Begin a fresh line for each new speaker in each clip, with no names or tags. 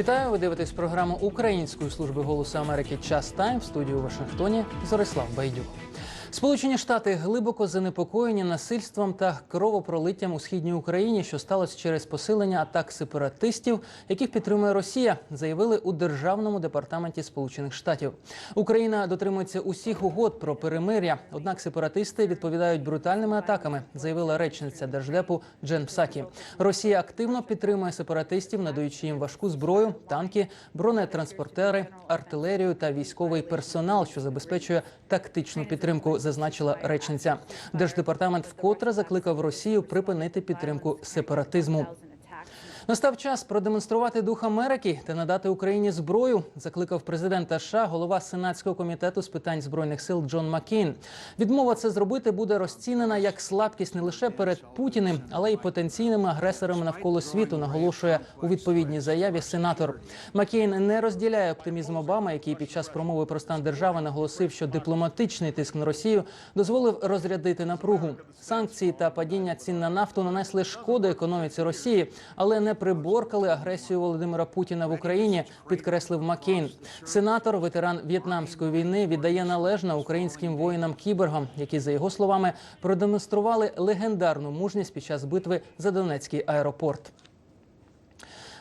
Вітаю! Ви дивитесь програму Української служби голосу Америки Час Тайм в студії у Вашингтоні. Зорислав Байдюк. Сполучені Штати глибоко занепокоєні насильством та кровопролиттям у східній Україні, що сталося через посилення атак сепаратистів, яких підтримує Росія, заявили у державному департаменті Сполучених Штатів. Україна дотримується усіх угод про перемир'я. Однак сепаратисти відповідають брутальними атаками, заявила речниця держдепу Джен Псакі. Росія активно підтримує сепаратистів, надаючи їм важку зброю, танки, бронетранспортери, артилерію та військовий персонал, що забезпечує тактичну підтримку, зазначила речниця. Держдепартамент вкотре закликав Росію припинити підтримку сепаратизму. Настав час продемонструвати дух Америки та надати Україні зброю. Закликав президент США, голова сенатського комітету з питань збройних сил Джон Маккейн. Відмова це зробити буде розцінена як слабкість не лише перед Путіним, але й потенційними агресорами навколо світу. Наголошує у відповідній заяві сенатор. Маккейн не розділяє оптимізм Обами, який під час промови про стан держави наголосив, що дипломатичний тиск на Росію дозволив розрядити напругу. Санкції та падіння цін на нафту нанесли шкоду економіці Росії, але не приборкали агресію Володимира Путіна в Україні, підкреслив Маккейн. Сенатор, ветеран в'єтнамської війни, віддає належне українським воїнам-кіборгам, які, за його словами, продемонстрували легендарну мужність під час битви за Донецький аеропорт.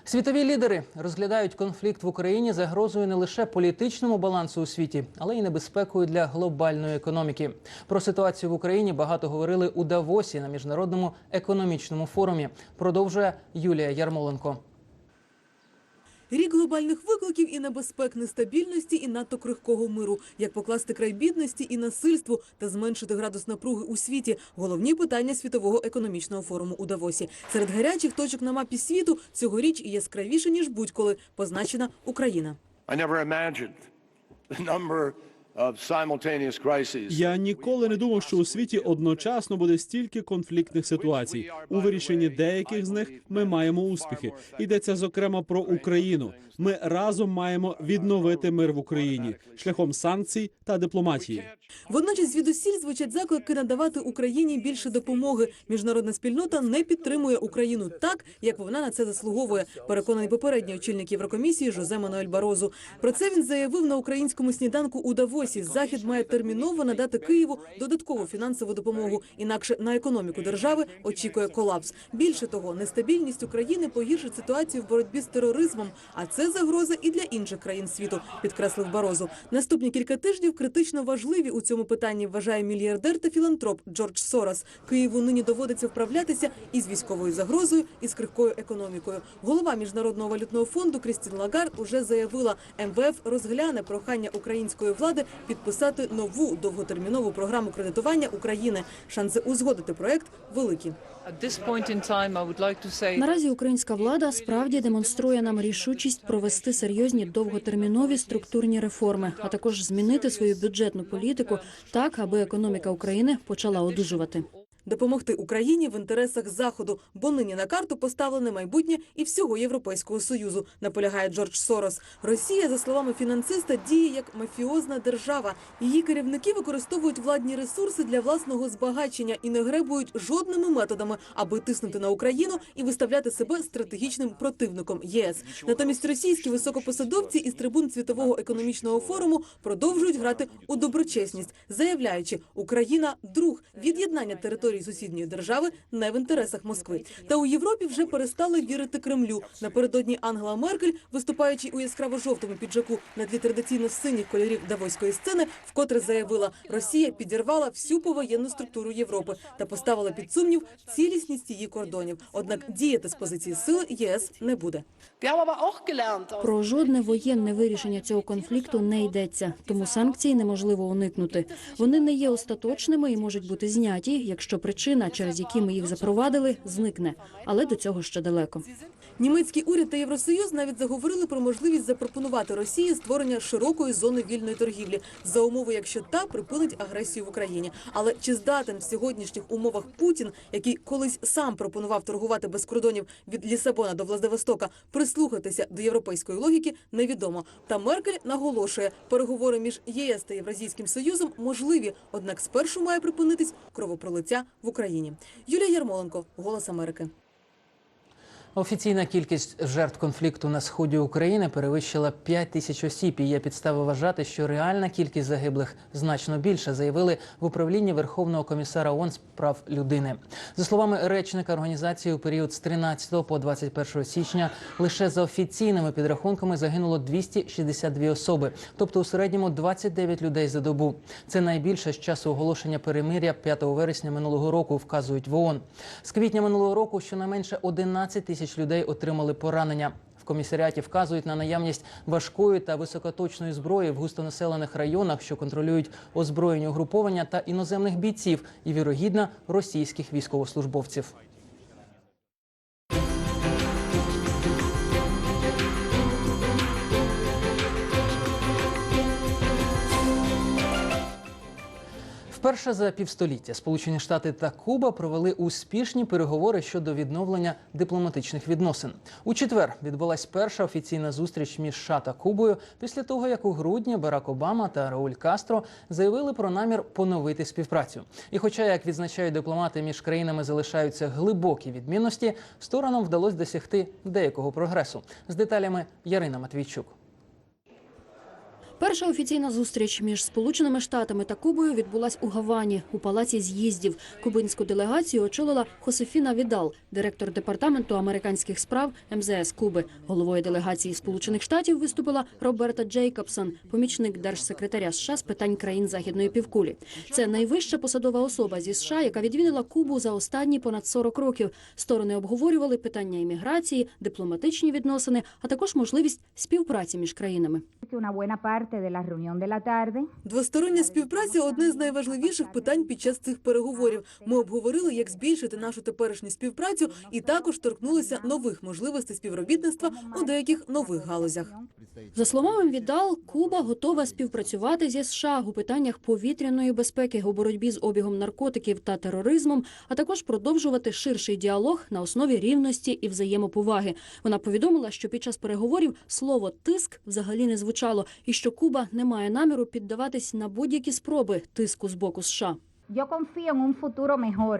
Світові лідери розглядають конфлікт в Україні загрозою не лише політичному балансу у світі, але й небезпекою для глобальної економіки. Про ситуацію в Україні багато говорили у Давосі на міжнародному економічному форумі. Продовжує Юлія Ярмоленко.
Рік глобальних викликів і небезпек, нестабільності і надто крихкого миру. Як покласти край бідності і насильству та зменшити градус напруги у світі – головні питання світового економічного форуму у Давосі. Серед гарячих точок на мапі світу цьогоріч яскравіше ніж будь-коли позначена Україна.
I never imagined the.
Я ніколи не думав, що у світі одночасно буде стільки конфліктних ситуацій. У вирішенні деяких з них ми маємо успіхи. Йдеться зокрема про Україну. Ми разом маємо відновити мир в Україні шляхом санкцій та дипломатії.
Водночас звідусіль звучать заклики надавати Україні більше допомоги. Міжнародна спільнота не підтримує Україну так, як вона на це заслуговує. Переконаний попередній очільник Єврокомісії Жозе Мануель Барозу. Про це він заявив на українському сніданку у Давосі. Захід має терміново надати Києву додаткову фінансову допомогу. Інакше на економіку держави очікує колапс. Більше того, нестабільність України погіршить ситуацію в боротьбі з тероризмом. А це загроза і для інших країн світу, підкреслив Барозу. Наступні кілька тижнів критично важливі у цьому питанні. Вважає мільярдер та філантроп Джордж Сорос. Києву нині доводиться вправлятися із військовою загрозою і з крихкою економікою. Голова міжнародного валютного фонду Крістін Лагард уже заявила, МВФ розгляне прохання української влади підписати нову довготермінову програму кредитування України. Шанси узгодити проект великі.
Наразі українська влада справді демонструє нам рішучість провести серйозні довготермінові структурні реформи, а також змінити свою бюджетну політику так, аби економіка України почала одужувати.
Допомогти Україні в інтересах заходу, бо нині на карту поставлене майбутнє і всього європейського союзу. Наполягає Джордж Сорос. Росія, за словами фінансиста, діє як мафіозна держава. Її керівники використовують владні ресурси для власного збагачення і не гребують жодними методами, аби тиснути на Україну і виставляти себе стратегічним противником ЄС. Натомість російські високопосадовці із трибун світового економічного форуму продовжують грати у доброчесність, заявляючи, Україна друг від'єднання територій сусідньої держави не в інтересах Москви. Та у Європі вже перестали вірити Кремлю. Напередодні Ангела Меркель, виступаючи у яскраво-жовтому піджаку на тлі традиційно синіх кольорів давоської сцени, вкотре заявила, Росія підірвала всю повоєнну структуру Європи та поставила під сумнів цілісність її кордонів. Однак діяти з позиції сили ЄС не буде.
Про жодне воєнне вирішення цього конфлікту не йдеться, тому санкцій неможливо уникнути. Вони не є остаточними і можуть бути зняті, якщо причина, через які ми їх запровадили, зникне. Але до цього ще далеко.
Німецький уряд та Євросоюз навіть заговорили про можливість запропонувати Росії створення широкої зони вільної торгівлі за умови, якщо та припинить агресію в Україні. Але чи здатен в сьогоднішніх умовах Путін, який колись сам пропонував торгувати без кордонів від Лісабона до Владивостока, прислухатися до європейської логіки, невідомо. Та Меркель наголошує, переговори між ЄС та Євразійським союзом можливі, однак спершу має припинитись кровопролиття в Україні. Юлія Ярмоленко, Голос Америки.
Офіційна кількість жертв конфлікту на сході України перевищила 5 тисяч осіб. І є підстави вважати, що реальна кількість загиблих значно більша, заявили в управлінні Верховного комісара ООН з прав людини. За словами речника організації, у період з 13 по 21 січня лише за офіційними підрахунками загинуло 262 особи, тобто у середньому 29 людей за добу. Це найбільше з часу оголошення перемиря 5 вересня минулого року, вказують в ООН. З квітня минулого року щонайменше 11 тисяч людей отримали поранення. В комісаріаті вказують на наявність важкої та високоточної зброї в густонаселених районах, що контролюють озброєні угруповання та іноземних бійців і вірогідно російських військовослужбовців. Вперше за півстоліття Сполучені Штати та Куба провели успішні переговори щодо відновлення дипломатичних відносин. У четвер відбулась перша офіційна зустріч між США та Кубою після того, як у грудні Барак Обама та Рауль Кастро заявили про намір поновити співпрацю. І, хоча, як відзначають дипломати, між країнами залишаються глибокі відмінності, сторонам вдалося досягти деякого прогресу. З деталями Ярина Матвійчук.
Перша офіційна зустріч між Сполученими Штатами та Кубою відбулась у Гавані у палаці з'їздів. Кубинську делегацію очолила Хосефіна Відал, директор департаменту американських справ МЗС Куби. Головою делегації Сполучених Штатів виступила Роберта Джейкобсон, помічник держсекретаря США з питань країн західної півкулі. Це найвища посадова особа зі США, яка відвідала Кубу за останні понад 40 років. Сторони обговорювали питання імміграції, дипломатичні відносини, а також можливість співпраці між країнами.
Двостороння співпраця одне з найважливіших питань під час цих переговорів. Ми обговорили, як збільшити нашу теперішню співпрацю, і також торкнулися нових можливостей співробітництва у деяких нових галузях.
За словами Відал, Куба готова співпрацювати зі США у питаннях повітряної безпеки у боротьбі з обігом наркотиків та тероризмом, а також продовжувати ширший діалог на основі рівності і взаємоповаги. Вона повідомила, що під час переговорів слово тиск взагалі не звучало, і що Куба не має наміру піддаватись на будь-які спроби тиску з боку США.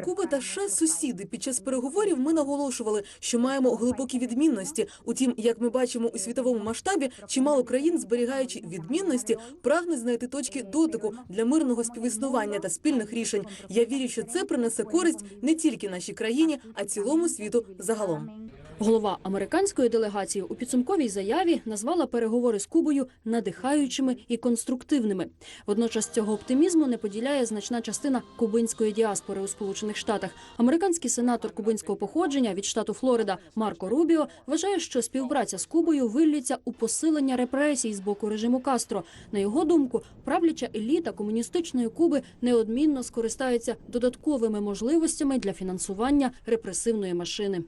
Куба та США – сусіди. Під час переговорів ми наголошували, що маємо глибокі відмінності. Утім, як ми бачимо у світовому масштабі, чимало країн, зберігаючи відмінності, прагнуть знайти точки дотику для мирного співіснування та спільних рішень. Я вірю, що це принесе користь не тільки нашій країні, а цілому світу загалом.
Голова американської делегації у підсумковій заяві назвала переговори з Кубою надихаючими і конструктивними. Водночас цього оптимізму не поділяє значна частина кубинської діаспори у Сполучених Штатах. Американський сенатор кубинського походження від штату Флорида Марко Рубіо вважає, що співпраця з Кубою виллється у посилення репресій з боку режиму Кастро. На його думку, правляча еліта комуністичної Куби неодмінно скористається додатковими можливостями для фінансування репресивної машини.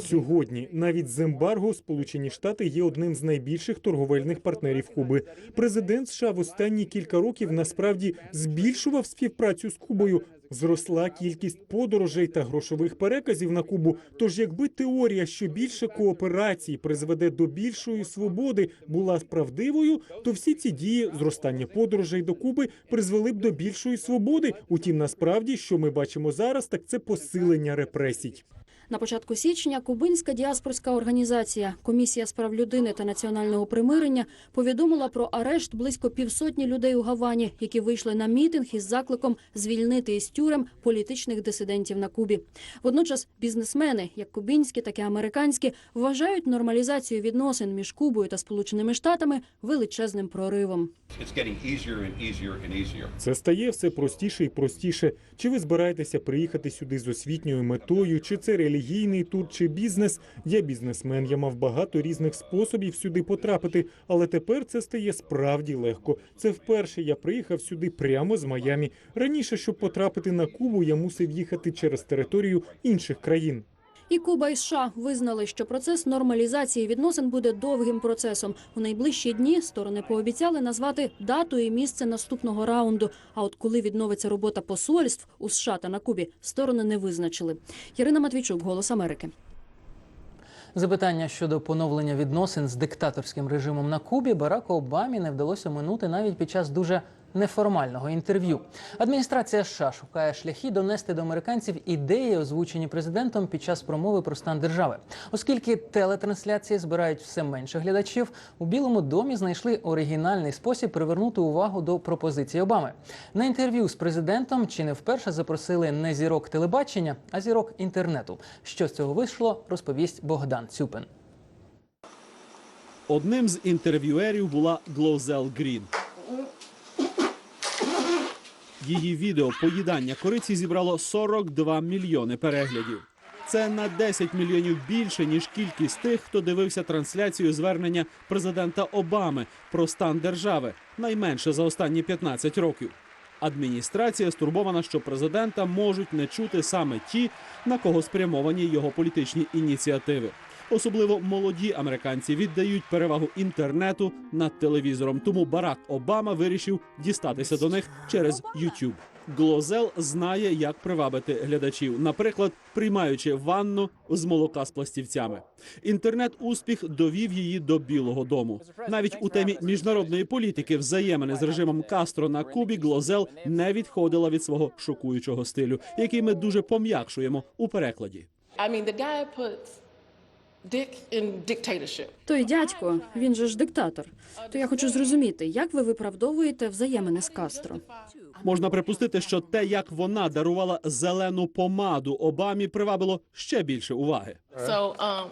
Сьогодні навіть з ембарго Сполучені Штати є одним з найбільших торговельних партнерів Куби. Президент США в останні кілька років насправді збільшував співпрацю з Кубою. Зросла кількість подорожей та грошових переказів на Кубу. Тож, якби теорія, що більше кооперації призведе до більшої свободи, була правдивою, то всі ці дії зростання подорожей до Куби призвели б до більшої свободи. Утім, насправді, що ми бачимо зараз, так це посилення репресій.
На початку січня кубинська діаспорська організація Комісія з прав людини та національного примирення повідомила про арешт близько півсотні людей у Гавані, які вийшли на мітинг із закликом звільнити із тюрем політичних дисидентів на Кубі. Водночас бізнесмени, як кубинські, так і американські, вважають нормалізацію відносин між Кубою та Сполученими Штатами величезним проривом.
Це стає все простіше і простіше. Чи ви збираєтеся приїхати сюди з освітньою метою, чи це релігійний тур, чи бізнес? Я бізнесмен, я мав багато різних способів сюди потрапити, але тепер це стає справді легко. Це вперше я приїхав сюди прямо з Майамі. Раніше, щоб потрапити на Кубу, я мусив їхати через територію інших країн.
І Куба і США визнали, що процес нормалізації відносин буде довгим процесом. У найближчі дні сторони пообіцяли назвати дату і місце наступного раунду. А от коли відновиться робота посольств у США та на Кубі, сторони не визначили. Ярина Матвійчук, Голос Америки.
Запитання щодо поновлення відносин з диктаторським режимом на Кубі Бараку Обамі не вдалося минути навіть під час дуже неформального інтерв'ю. Адміністрація США шукає шляхи донести до американців ідеї, озвучені президентом під час промови про стан держави. Оскільки телетрансляції збирають все менше глядачів, у Білому домі знайшли оригінальний спосіб привернути увагу до пропозицій Обами. На інтерв'ю з президентом чи не вперше запросили не зірок телебачення, а зірок інтернету. Що з цього вийшло, розповість Богдан Цюпин.
Одним з інтерв'юерів була Глозел Грін. Її відео поїдання кориці зібрало 42 мільйони переглядів. Це на 10 мільйонів більше ніж кількість тих, хто дивився трансляцію звернення президента Обами про стан держави, найменше за останні 15 років. Адміністрація стурбована, що президента можуть не чути саме ті, на кого спрямовані його політичні ініціативи. Особливо молоді американці віддають перевагу інтернету над телевізором. Тому Барак Обама вирішив дістатися до них через YouTube. Глозел знає, як привабити глядачів, наприклад, приймаючи ванну з молока з пластівцями. Інтернет-успіх довів її до Білого Дому. Навіть у темі міжнародної політики взаємини з режимом Кастро на Кубі Глозел не відходила від свого шокуючого стилю, який ми дуже пом'якшуємо у перекладі.
I mean.
Той дядько, він же ж диктатор. То я хочу зрозуміти, як ви виправдовуєте взаємини з Кастро?
Можна припустити, що те, як вона дарувала зелену помаду Обамі, привабило ще більше уваги.
Um,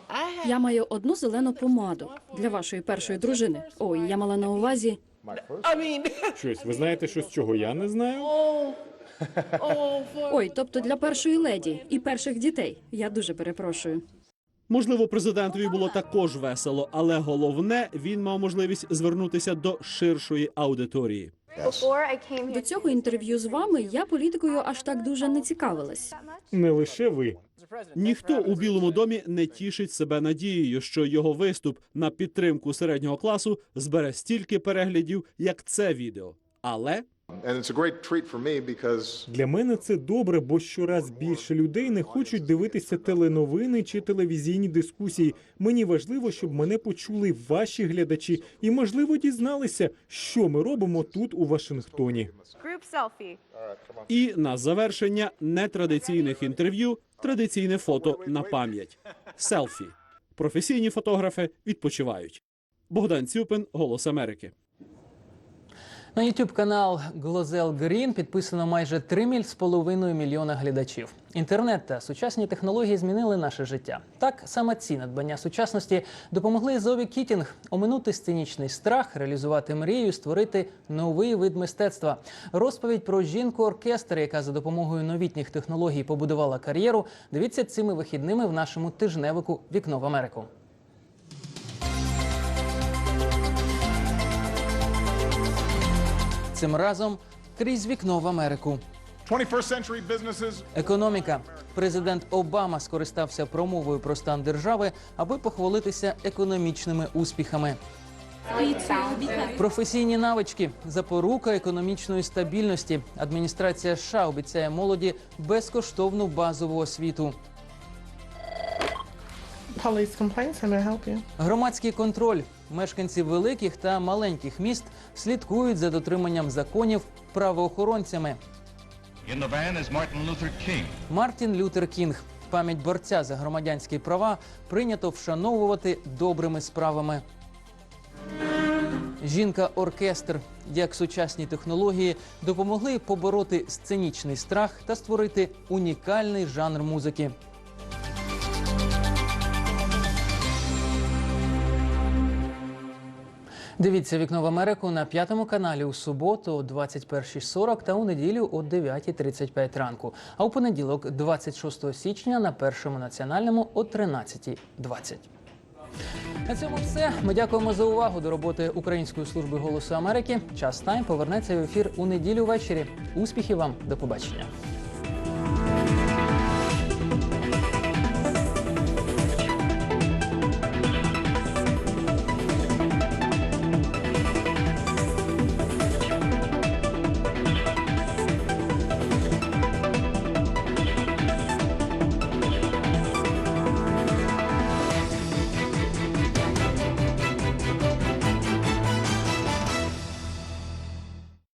Я маю одну зелену помаду для вашої першої дружини. Ой, я мала на увазі.
Щось, ви знаєте щось, чого я не знаю?
oh, oh,
Ой, тобто для першої леді і перших дітей. Я дуже перепрошую.
Можливо, президентові було також весело, але головне він мав можливість звернутися до ширшої аудиторії.
До цього інтерв'ю з вами я політикою аж так дуже не цікавилась.
Не лише ви.
Ніхто у Білому домі не тішить себе надією, що його виступ на підтримку середнього класу збере стільки переглядів, як це відео. Але
And it's a great treat for me because
Для мене це добре, бо щораз більше людей не хочуть дивитися теленовини чи телевізійні дискусії. Мені важливо, щоб мене почули ваші глядачі і, можливо, дізналися, що ми робимо тут у Вашингтоні.
і на завершення нетрадиційних інтерв'ю традиційне фото на пам'ять селфі. Професійні фотографи відпочивають. Богдан Цюпин, Голос Америки.
На YouTube канал Глозел Green підписано майже 3 міль з половиною мільйона глядачів. Інтернет та сучасні технології змінили наше життя. Так саме ці надбання сучасності допомогли Зові Кітінг оминути сценічний страх, реалізувати мрію, створити новий вид мистецтва. Розповідь про жінку оркестр, яка за допомогою новітніх технологій побудувала кар'єру. Дивіться цими вихідними в нашому тижневику Вікно в Америку. Цим разом крізь вікно в Америку.
21st
Економіка. Президент Обама скористався промовою про стан держави, аби похвалитися економічними успіхами. Професійні навички запорука економічної стабільності. Адміністрація США обіцяє молоді безкоштовну базову освіту.
Police complaints. Can I help you?
Громадський контроль. Мешканці великих та маленьких міст слідкують за дотриманням законів правоохоронцями.
In the van is Martin Luther King.
Мартін Лютер Кінг. Пам'ять борця за громадянські права прийнято вшановувати добрими справами. Жінка-оркестр. Як сучасні технології допомогли побороти сценічний страх та створити унікальний жанр музики. Дивіться вікно в Америку на п'ятому каналі у суботу о 21.40 та у неділю о 9.35 ранку. А у понеділок, 26 січня, на першому національному о 13.20. На цьому все. Ми дякуємо за увагу до роботи Української служби голосу Америки. Час тайм повернеться в ефір у неділю ввечері. Успіхів вам, до побачення.